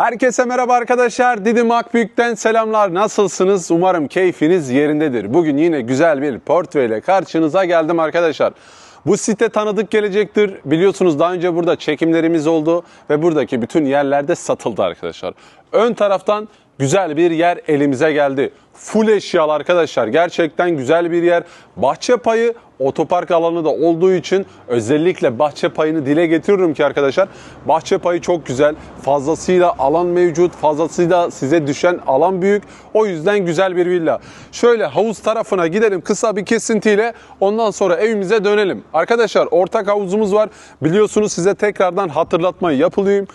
Herkese merhaba arkadaşlar. Didim Akbüyük'ten selamlar. Nasılsınız? Umarım keyfiniz yerindedir. Bugün yine güzel bir portföyle karşınıza geldim arkadaşlar. Bu site tanıdık gelecektir. Biliyorsunuz daha önce burada çekimlerimiz oldu ve buradaki bütün yerlerde satıldı arkadaşlar. Ön taraftan güzel bir yer elimize geldi. Full eşyalı arkadaşlar. Gerçekten güzel bir yer. Bahçe payı otopark alanı da olduğu için özellikle bahçe payını dile getiriyorum ki arkadaşlar. Bahçe payı çok güzel. Fazlasıyla alan mevcut. Fazlasıyla size düşen alan büyük. O yüzden güzel bir villa. Şöyle havuz tarafına gidelim kısa bir kesintiyle. Ondan sonra evimize dönelim. Arkadaşlar ortak havuzumuz var. Biliyorsunuz size tekrardan hatırlatmayı yapılayım.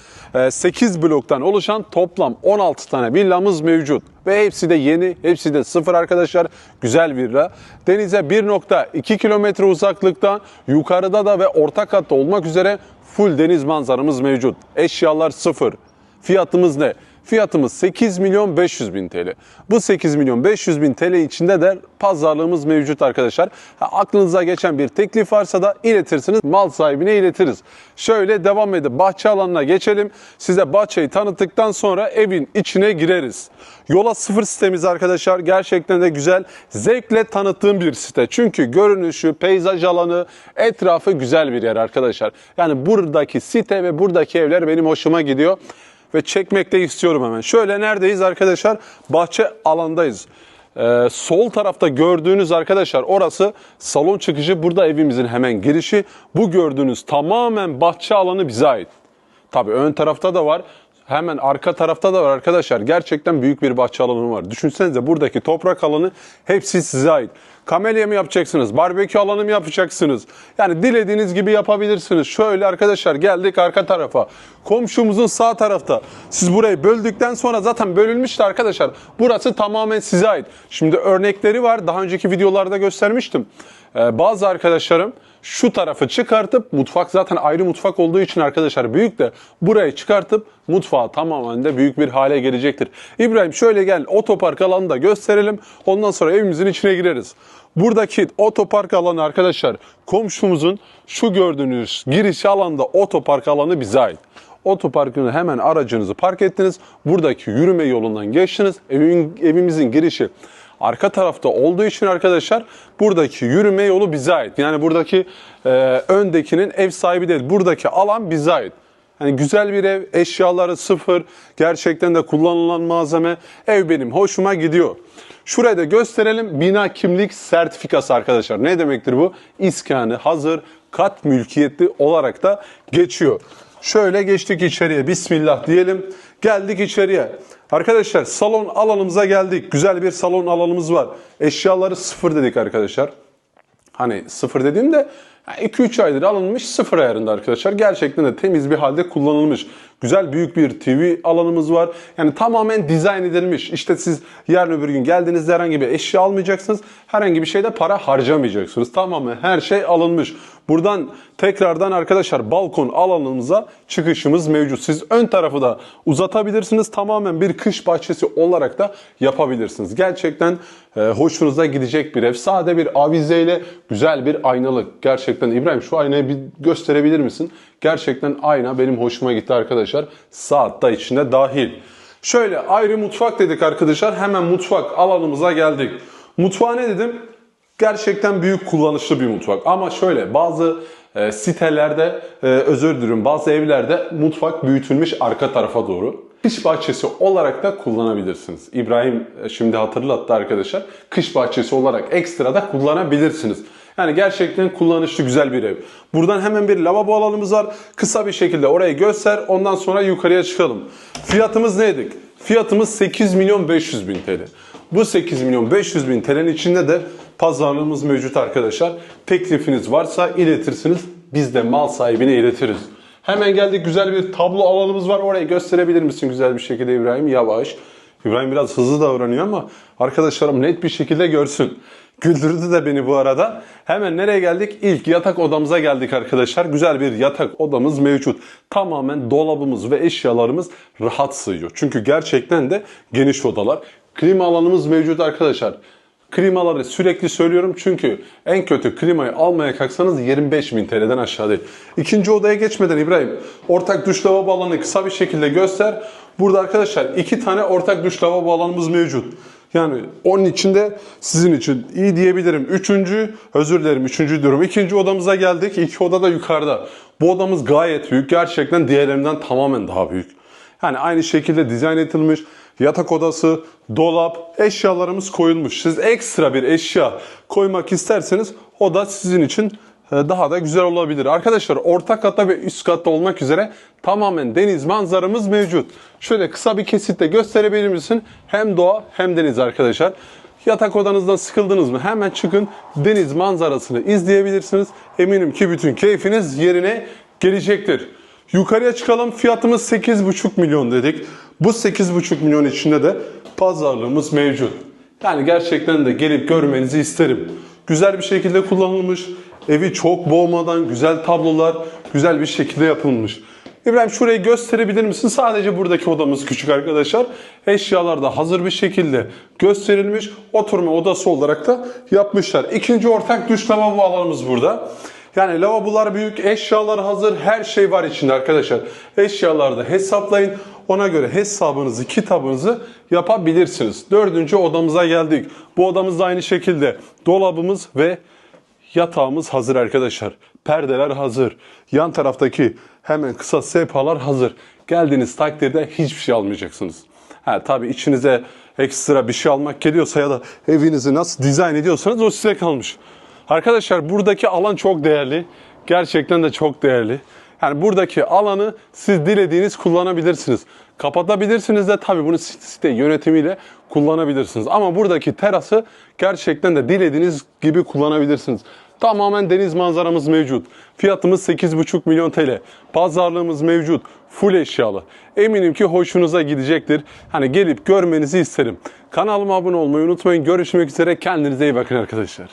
8 bloktan oluşan toplam 16 tane villamız mevcut. Ve hepsi de yeni, hepsi de sıfır arkadaşlar. Güzel villa. Denize 1.2 kilometre uzaklıkta, yukarıda da ve orta katta olmak üzere full deniz manzaramız mevcut. Eşyalar sıfır. Fiyatımız ne? Fiyatımız 8 milyon 500 bin TL. Bu 8 milyon 500 bin TL içinde de pazarlığımız mevcut arkadaşlar. Ha, aklınıza geçen bir teklif varsa da iletirsiniz. Mal sahibine iletiriz. Şöyle devam edip bahçe alanına geçelim. Size bahçeyi tanıttıktan sonra evin içine gireriz. Yola sıfır sitemiz arkadaşlar. Gerçekten de güzel. Zevkle tanıttığım bir site. Çünkü görünüşü, peyzaj alanı, etrafı güzel bir yer arkadaşlar. Yani buradaki site ve buradaki evler benim hoşuma gidiyor ve çekmek de istiyorum hemen. Şöyle neredeyiz arkadaşlar? Bahçe alandayız. Ee, sol tarafta gördüğünüz arkadaşlar orası salon çıkışı. Burada evimizin hemen girişi. Bu gördüğünüz tamamen bahçe alanı bize ait. Tabii ön tarafta da var. Hemen arka tarafta da var arkadaşlar. Gerçekten büyük bir bahçe alanı var. Düşünsenize buradaki toprak alanı hepsi size ait. Kamelya mı yapacaksınız? Barbekü alanı mı yapacaksınız? Yani dilediğiniz gibi yapabilirsiniz. Şöyle arkadaşlar geldik arka tarafa. Komşumuzun sağ tarafta. Siz burayı böldükten sonra zaten bölünmüştü arkadaşlar. Burası tamamen size ait. Şimdi örnekleri var. Daha önceki videolarda göstermiştim. Ee, bazı arkadaşlarım şu tarafı çıkartıp mutfak zaten ayrı mutfak olduğu için arkadaşlar büyük de burayı çıkartıp mutfağı tamamen de büyük bir hale gelecektir. İbrahim şöyle gel otopark alanını da gösterelim. Ondan sonra evimizin içine gireriz. Buradaki otopark alanı arkadaşlar komşumuzun şu gördüğünüz giriş alanda otopark alanı bize ait. Otoparkını hemen aracınızı park ettiniz. Buradaki yürüme yolundan geçtiniz. Evin, evimizin girişi arka tarafta olduğu için arkadaşlar buradaki yürüme yolu bize ait. Yani buradaki e, öndekinin ev sahibi değil. Buradaki alan bize ait. Yani güzel bir ev, eşyaları sıfır, gerçekten de kullanılan malzeme. Ev benim hoşuma gidiyor. Şuraya da gösterelim. Bina kimlik sertifikası arkadaşlar. Ne demektir bu? İskanı hazır, kat mülkiyetli olarak da geçiyor. Şöyle geçtik içeriye. Bismillah diyelim. Geldik içeriye. Arkadaşlar salon alanımıza geldik. Güzel bir salon alanımız var. Eşyaları sıfır dedik arkadaşlar. Hani sıfır dediğimde 2-3 aydır alınmış sıfır ayarında arkadaşlar. Gerçekten de temiz bir halde kullanılmış. Güzel büyük bir TV alanımız var. Yani tamamen dizayn edilmiş. İşte siz yarın öbür gün geldiğinizde herhangi bir eşya almayacaksınız. Herhangi bir şeyde para harcamayacaksınız. Tamamen her şey alınmış. Buradan tekrardan arkadaşlar balkon alanımıza çıkışımız mevcut. Siz ön tarafı da uzatabilirsiniz. Tamamen bir kış bahçesi olarak da yapabilirsiniz. Gerçekten e, hoşunuza gidecek bir ev. Sade bir avizeyle güzel bir aynalık. Gerçekten İbrahim şu aynayı bir gösterebilir misin? Gerçekten ayna benim hoşuma gitti arkadaşlar. Saat da içinde dahil. Şöyle ayrı mutfak dedik arkadaşlar. Hemen mutfak alanımıza geldik. Mutfağa ne dedim? Gerçekten büyük kullanışlı bir mutfak. Ama şöyle bazı e, sitelerde e, özür dilerim bazı evlerde mutfak büyütülmüş arka tarafa doğru. Kış bahçesi olarak da kullanabilirsiniz. İbrahim e, şimdi hatırlattı arkadaşlar. Kış bahçesi olarak ekstra da kullanabilirsiniz. Yani gerçekten kullanışlı güzel bir ev. Buradan hemen bir lavabo alanımız var. Kısa bir şekilde orayı göster. Ondan sonra yukarıya çıkalım. Fiyatımız neydi? Fiyatımız 8 milyon 500 bin TL. Bu 8 milyon 500 bin TL'nin içinde de pazarlığımız mevcut arkadaşlar. Teklifiniz varsa iletirsiniz. Biz de mal sahibine iletiriz. Hemen geldik güzel bir tablo alanımız var. Orayı gösterebilir misin güzel bir şekilde İbrahim? Yavaş. İbrahim biraz hızlı davranıyor ama arkadaşlarım net bir şekilde görsün. Güldürdü de beni bu arada. Hemen nereye geldik? İlk yatak odamıza geldik arkadaşlar. Güzel bir yatak odamız mevcut. Tamamen dolabımız ve eşyalarımız rahat sığıyor. Çünkü gerçekten de geniş odalar. Klima alanımız mevcut arkadaşlar. Klimaları sürekli söylüyorum çünkü en kötü klimayı almaya kalksanız 25 bin TL'den aşağı değil. İkinci odaya geçmeden İbrahim ortak duş lavabo alanı kısa bir şekilde göster. Burada arkadaşlar iki tane ortak duş lavabo alanımız mevcut. Yani onun içinde sizin için iyi diyebilirim. Üçüncü, özür dilerim üçüncü diyorum. İkinci odamıza geldik. İki oda da yukarıda. Bu odamız gayet büyük. Gerçekten diğerlerinden tamamen daha büyük. Yani aynı şekilde dizayn edilmiş. Yatak odası, dolap, eşyalarımız koyulmuş. Siz ekstra bir eşya koymak isterseniz o da sizin için daha da güzel olabilir. Arkadaşlar orta katta ve üst katta olmak üzere tamamen deniz manzaramız mevcut. Şöyle kısa bir kesitte gösterebilir misin? Hem doğa hem deniz arkadaşlar. Yatak odanızdan sıkıldınız mı? Hemen çıkın deniz manzarasını izleyebilirsiniz. Eminim ki bütün keyfiniz yerine gelecektir. Yukarıya çıkalım. Fiyatımız 8,5 milyon dedik. Bu 8,5 milyon içinde de pazarlığımız mevcut. Yani gerçekten de gelip görmenizi isterim. Güzel bir şekilde kullanılmış. Evi çok boğmadan güzel tablolar, güzel bir şekilde yapılmış. İbrahim şurayı gösterebilir misin? Sadece buradaki odamız küçük arkadaşlar. Eşyalar da hazır bir şekilde gösterilmiş. Oturma odası olarak da yapmışlar. İkinci ortak duş lavabo alanımız burada. Yani lavabolar büyük, eşyalar hazır, her şey var içinde arkadaşlar. Eşyaları da hesaplayın. Ona göre hesabınızı, kitabınızı yapabilirsiniz. Dördüncü odamıza geldik. Bu odamız da aynı şekilde dolabımız ve yatağımız hazır arkadaşlar. Perdeler hazır. Yan taraftaki hemen kısa sehpalar hazır. Geldiğiniz takdirde hiçbir şey almayacaksınız. Ha tabii içinize ekstra bir şey almak geliyorsa ya da evinizi nasıl dizayn ediyorsanız o size kalmış. Arkadaşlar buradaki alan çok değerli. Gerçekten de çok değerli. Yani buradaki alanı siz dilediğiniz kullanabilirsiniz. Kapatabilirsiniz de tabii bunu site yönetimiyle kullanabilirsiniz. Ama buradaki terası gerçekten de dilediğiniz gibi kullanabilirsiniz. Tamamen deniz manzaramız mevcut. Fiyatımız 8,5 milyon TL. Pazarlığımız mevcut. Full eşyalı. Eminim ki hoşunuza gidecektir. Hani gelip görmenizi isterim. Kanalıma abone olmayı unutmayın. Görüşmek üzere. Kendinize iyi bakın arkadaşlar.